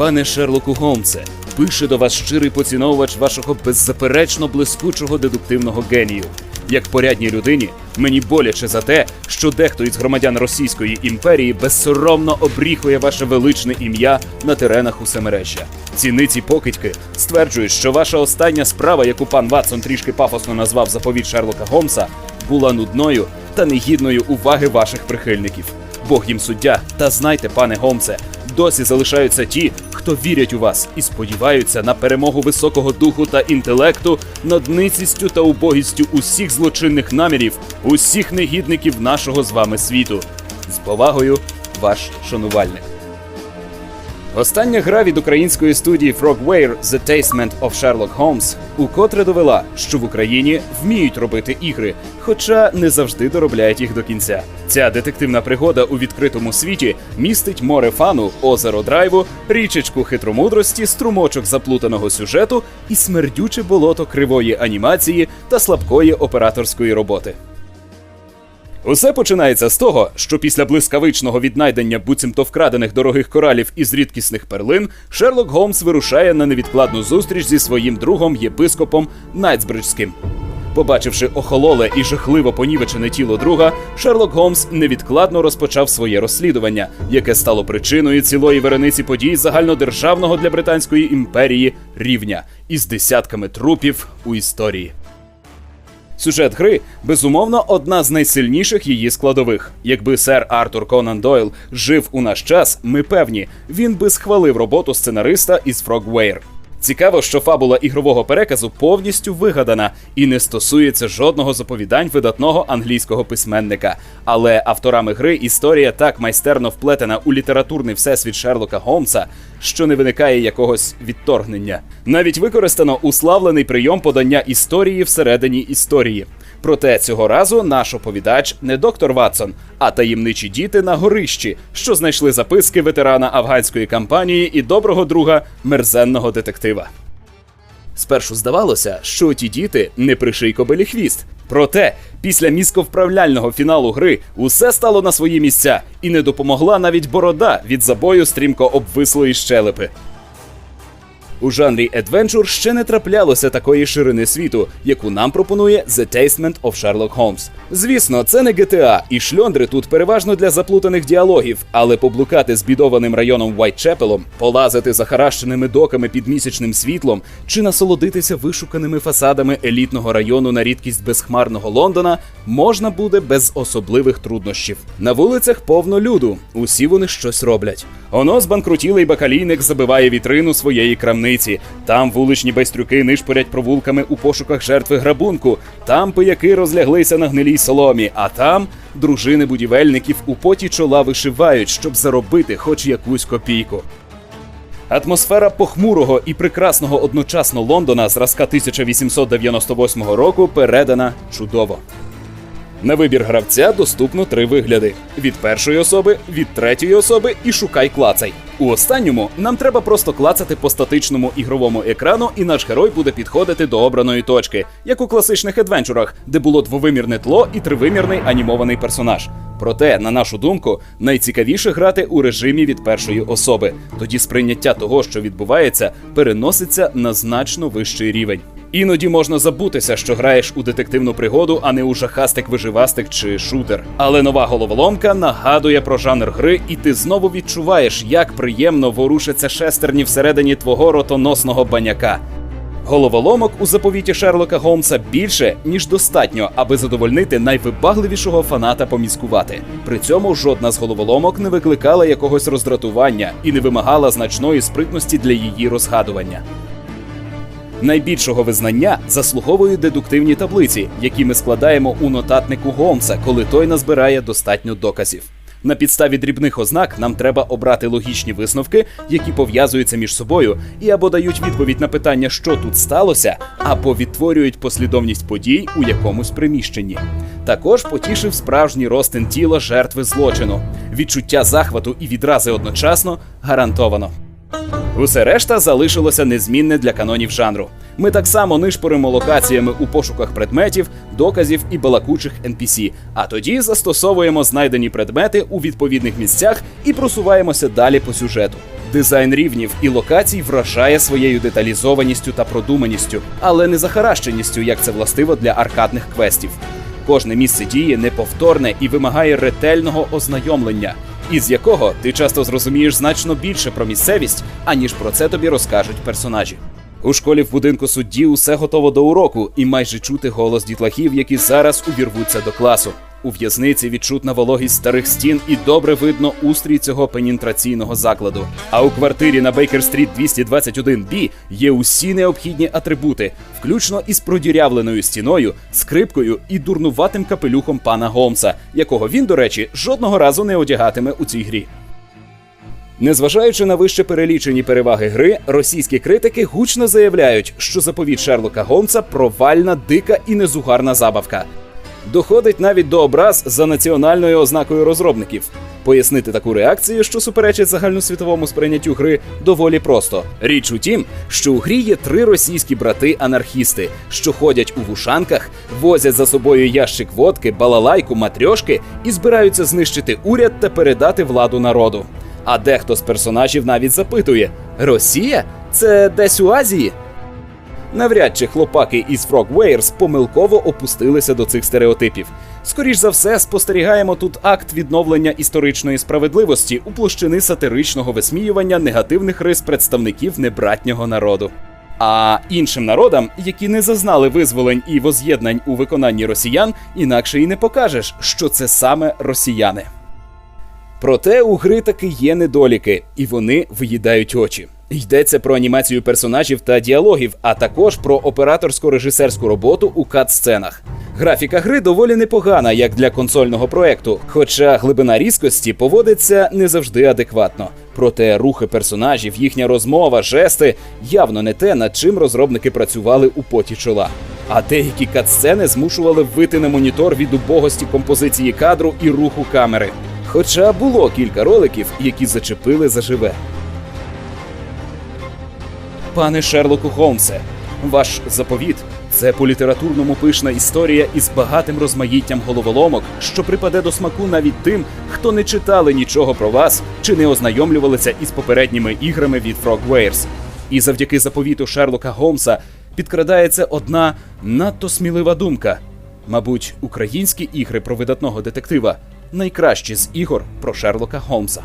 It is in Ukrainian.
Пане Шерлоку Голмсе, пише до вас щирий поціновувач вашого беззаперечно блискучого дедуктивного генію. Як порядній людині, мені боляче за те, що дехто із громадян Російської імперії безсоромно обріхує ваше величне ім'я на теренах усемережжя. Ціниці покидьки стверджують, що ваша остання справа, яку пан Ватсон трішки пафосно назвав заповідь Шерлока Голмса, була нудною та негідною уваги ваших прихильників. Бог їм суддя, та знайте, пане Голмсе, досі залишаються ті, хто вірять у вас і сподіваються на перемогу високого духу та інтелекту над ницістю та убогістю усіх злочинних намірів, усіх негідників нашого з вами світу. З повагою, ваш шанувальник. Остання гра від української студії Frogware The Tastement of Sherlock Holmes укотре довела, що в Україні вміють робити ігри, хоча не завжди доробляють їх до кінця. Ця детективна пригода у відкритому світі містить море фану, озеро драйву, річечку хитромудрості, струмочок заплутаного сюжету і смердюче болото кривої анімації та слабкої операторської роботи. Усе починається з того, що після блискавичного віднайдення буцімто вкрадених дорогих коралів із рідкісних перлин Шерлок Голмс вирушає на невідкладну зустріч зі своїм другом єпископом Найтсбриджським. Побачивши охололе і жахливо понівечене тіло друга, Шерлок Голмс невідкладно розпочав своє розслідування, яке стало причиною цілої верениці подій загальнодержавного для Британської імперії рівня із десятками трупів у історії. Сюжет гри безумовно одна з найсильніших її складових. Якби сер Артур Конан Дойл жив у наш час, ми певні, він би схвалив роботу сценариста із Frogware. Цікаво, що фабула ігрового переказу повністю вигадана і не стосується жодного з оповідань видатного англійського письменника. Але авторами гри історія так майстерно вплетена у літературний всесвіт Шерлока Голмса, що не виникає якогось відторгнення. Навіть використано уславлений прийом подання історії всередині історії. Проте цього разу наш оповідач не доктор Ватсон, а таємничі діти на горищі, що знайшли записки ветерана афганської кампанії і доброго друга мерзенного детектива. Спершу здавалося, що ті діти не приший кобилі хвіст. Проте, після мізковправляльного фіналу гри усе стало на свої місця, і не допомогла навіть борода від забою стрімко обвислої щелепи. У жанрі Adventure ще не траплялося такої ширини світу, яку нам пропонує The Tastement of Sherlock Holmes. Звісно, це не GTA, і шльондри тут переважно для заплутаних діалогів, але поблукати збідованим районом Вайтчепелом, полазити захаращеними доками під місячним світлом чи насолодитися вишуканими фасадами елітного району на рідкість безхмарного Лондона можна буде без особливих труднощів. На вулицях повно люду, усі вони щось роблять. Оно збанкрутілий бакалійник забиває вітрину своєї крамниці. Там вуличні байстрюки нишпорять провулками у пошуках жертви грабунку. Там пияки розляглися на гнилій соломі, а там дружини будівельників у поті чола вишивають, щоб заробити хоч якусь копійку. Атмосфера похмурого і прекрасного одночасно Лондона зразка 1898 року передана чудово. На вибір гравця доступно три вигляди: від першої особи, від третьої особи і шукай клацай. У останньому нам треба просто клацати по статичному ігровому екрану, і наш герой буде підходити до обраної точки, як у класичних адвенчурах, де було двовимірне тло і тривимірний анімований персонаж. Проте, на нашу думку, найцікавіше грати у режимі від першої особи. Тоді сприйняття того, що відбувається, переноситься на значно вищий рівень. Іноді можна забутися, що граєш у детективну пригоду, а не у жахастик-виживастик чи шутер. Але нова головоломка нагадує про жанр гри, і ти знову відчуваєш, як приємно ворушаться шестерні всередині твого ротоносного баняка. Головоломок у заповіті Шерлока Голмса більше, ніж достатньо, аби задовольнити найвибагливішого фаната поміскувати. При цьому жодна з головоломок не викликала якогось роздратування і не вимагала значної спритності для її розгадування. Найбільшого визнання заслуговують дедуктивні таблиці, які ми складаємо у нотатнику Голмса, коли той назбирає достатньо доказів. На підставі дрібних ознак нам треба обрати логічні висновки, які пов'язуються між собою, і або дають відповідь на питання, що тут сталося, або відтворюють послідовність подій у якомусь приміщенні. Також потішив справжній розтин тіла жертви злочину. Відчуття захвату і відрази одночасно гарантовано. Усе решта залишилося незмінне для канонів жанру. Ми так само нишпоримо локаціями у пошуках предметів, доказів і балакучих NPC, а тоді застосовуємо знайдені предмети у відповідних місцях і просуваємося далі по сюжету. Дизайн рівнів і локацій вражає своєю деталізованістю та продуманістю, але не захаращеністю, як це властиво для аркадних квестів. Кожне місце дії неповторне і вимагає ретельного ознайомлення, із якого ти часто зрозумієш значно більше про місцевість, аніж про це тобі розкажуть персонажі. У школі в будинку судді усе готово до уроку, і майже чути голос дітлахів, які зараз увірвуться до класу. У в'язниці відчутна вологість старих стін і добре видно устрій цього пенінтраційного закладу. А у квартирі на Бейкер-стріт 221-Б є усі необхідні атрибути, включно із продірявленою стіною, скрипкою і дурнуватим капелюхом пана Голмса, якого він, до речі, жодного разу не одягатиме у цій грі. Незважаючи на вище перелічені переваги гри, російські критики гучно заявляють, що заповіт Шерлока Голмса провальна, дика і незугарна забавка. Доходить навіть до образ за національною ознакою розробників. Пояснити таку реакцію, що суперечить загальносвітовому сприйняттю гри, доволі просто. Річ у тім, що у грі є три російські брати-анархісти, що ходять у вушанках, возять за собою ящик водки, балалайку, матрьошки і збираються знищити уряд та передати владу народу. А дехто з персонажів навіть запитує: Росія? Це десь у Азії? Навряд чи хлопаки із Frogwares помилково опустилися до цих стереотипів. Скоріш за все, спостерігаємо тут акт відновлення історичної справедливості у площини сатиричного висміювання негативних рис представників небратнього народу. А іншим народам, які не зазнали визволень і воз'єднань у виконанні росіян, інакше і не покажеш, що це саме росіяни. Проте у гри таки є недоліки, і вони виїдають очі. Йдеться про анімацію персонажів та діалогів, а також про операторсько-режисерську роботу у кат-сценах. Графіка гри доволі непогана, як для консольного проекту, хоча глибина різкості поводиться не завжди адекватно. Проте рухи персонажів, їхня розмова, жести явно не те, над чим розробники працювали у поті чола. А деякі кат-сцени змушували вити на монітор від убогості композиції кадру і руху камери. Хоча було кілька роликів, які зачепили заживе. Пане Шерлоку Холмсе, ваш заповіт це по літературному пишна історія із багатим розмаїттям головоломок, що припаде до смаку навіть тим, хто не читали нічого про вас чи не ознайомлювалися із попередніми іграми від Frogwares. І завдяки заповіту Шерлока Голмса підкрадається одна надто смілива думка. Мабуть, українські ігри про видатного детектива найкращі з ігор про Шерлока Голмса.